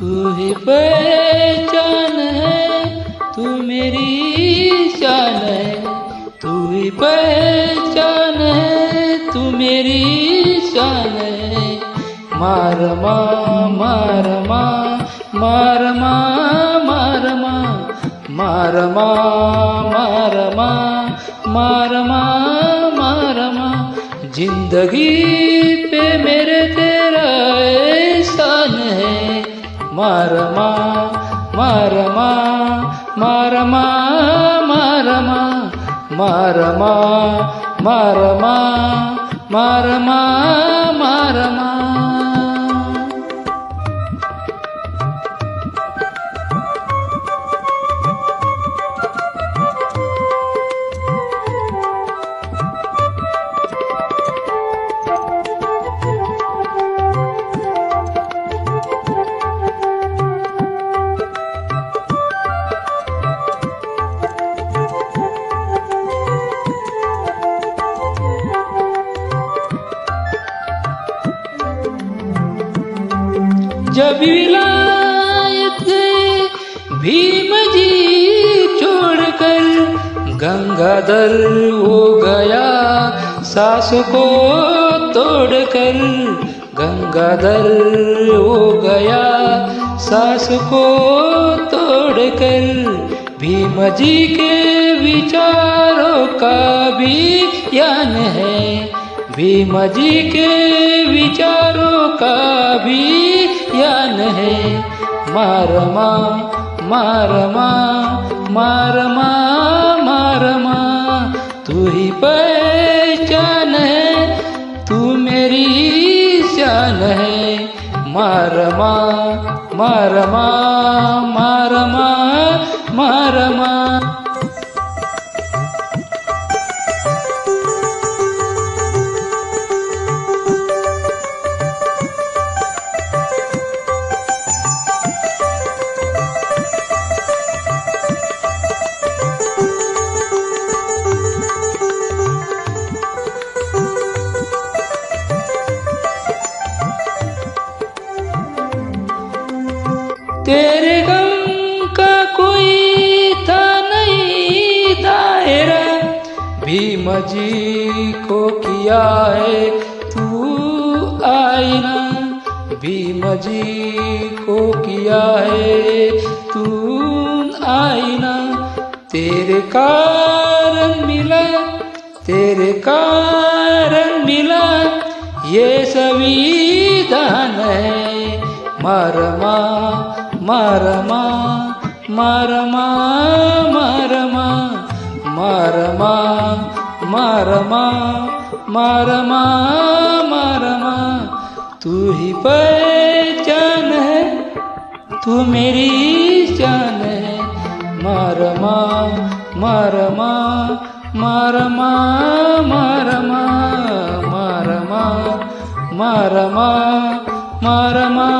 तू ही पहचान है तू मेरी शान है तू ही पहचान है तू मेरी शान है मार मा मार मार माँ मारमा मारमा मारमा मारमा मारमा मारमा मारमा मारमा ज़िंदगी पे मेरे तेरा मारमा मारमा मारमा मारमा मारमा मारमा मारमा मारमा जब विलायत भीम जी छोड़कर गंगाधर हो गया, सास को तोड़कर गंगाधर हो गया, सास को तोड़कर भीम जी के विचारों का भी ज्ञान है। भीम जी के विचारों का भी ज्ञान है। मारमा मारमा मारमा मारमा तू ही पहचान है, तू मेरी शान है। मारमा मारमा मारमा मारमा तेरे गम का कोई था नहीं दायरा भीम जी को किया है तू आईना भीम जी को किया है तू आईना। तेरे कारण मिला, तेरे कारण मिला, ये संविधान है मारमा मारमा मारमा मारमा मारमा मारमा मारमा मारमा तू ही पहचान है तू मेरी जान है मारमा मारमा मारमा मारमा मारमा मारमा मारमा